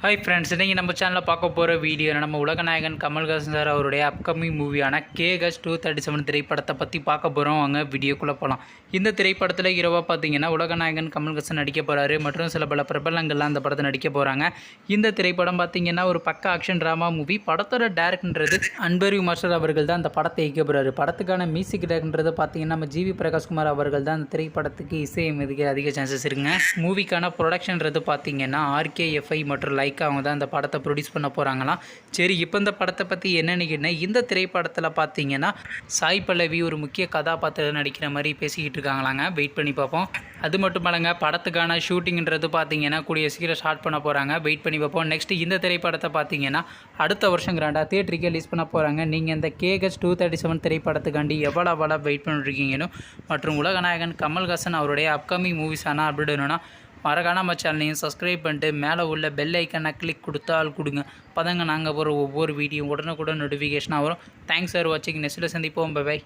Hi friends இன்றைக்கி நம்ம சேனலில் பார்க்க போகிற வீடியோ நம்ம உலகநாயகன் கமல்ஹாசன் சார் அவருடைய அப்கமிங் மூவியான கேகஸ் டூ தேர்ட்டி செவன் திரைப்படத்தை பற்றி பார்க்க போகிறோம் அவங்க வீடியோக்குள்ளே போகலாம் இந்த திரைப்படத்தில் இரவாக பார்த்தீங்கன்னா உலகநாயகன் கமல்ஹாசன் நடிக்க போகிறாரு மற்றும் சில பல பிரபலங்கள்லாம் அந்த படத்தை நடிக்க போகிறாங்க இந்த திரைப்படம் பார்த்தீங்கன்னா ஒரு பக்க ஆக்ஷன் ட்ராமா மூவி படத்தோட டேரக்டர்ன்றது அன்பரி மாஸ்டர் அவர்கள் தான் அந்த படத்தை இயக்க போகிறாரு படத்துக்கான மியூசிக் டேரக்டர்ன்றது பார்த்தீங்கன்னா நம்ம ஜிவி பிரகாஷ்குமார் அவர்கள் தான் அந்த திரைப்படத்துக்கு இசையமைதிக்க அதிக சான்சஸ் இருக்குங்க. மூவிக்கான ப்ரொடக்ஷன்றது பார்த்தீங்கன்னா ஆர்கேஎஃப்ஐ மற்றும் லைக் அவங்க தான் இந்த படத்தை ப்ரொடியூஸ் பண்ண போகிறாங்களாம் சரி இப்போ இந்த படத்தை பற்றி என்னென்னு கேட்டால் இந்த திரைப்படத்தில் பார்த்தீங்கன்னா சாய் பல்லவி ஒரு முக்கிய கதாபாத்திரம் நடிக்கிற மாதிரி பேசிக்கிட்டு இருக்காங்களாங்க. வெயிட் பண்ணி பார்ப்போம். அது மட்டும் இல்லைங்க படத்துக்கான ஷூட்டிங்கிறது பார்த்தீங்கன்னா கூடிய சீக்கிரம் ஸ்டார்ட் பண்ண போகிறாங்க வெயிட் பண்ணி பார்ப்போம். நெக்ஸ்ட் இந்த திரைப்படத்தை பார்த்தீங்கன்னா அடுத்த வருஷம் கிராண்டாக தேட்டருக்கு ரிலீஸ் பண்ண போகிறாங்க நீங்கள் இந்த கேகஸ் டூ தேர்ட்டி செவன் திரைப்படத்துக்காண்டி எவ்வளோ எவ்வளோ வெயிட் பண்ணிட்டுருக்கீங்கன்னு மற்றும் உலகநாயகன் கமல்ஹாசன் அவருடைய அப்கமிங் மூவிஸ் ஆனால் வேணும்னா மறக்காம நம்ம சேனலையும் சப்ஸ்கிரைப் பண்ணிட்டு மேலே உள்ள பெல் ஐக்கனை கிளிக் கொடுத்தால் கொடுங்க. அப்பதாங்க நாங்கள் போகிற ஒவ்வொரு வீடியோ உடனுக்குடன் நோட்டிஃபிகேஷனாக வரும். தேங்க்ஸ் ஃபார் வாட்சிங் நெக்ஸ்ட்டில் சந்திப்போம். பை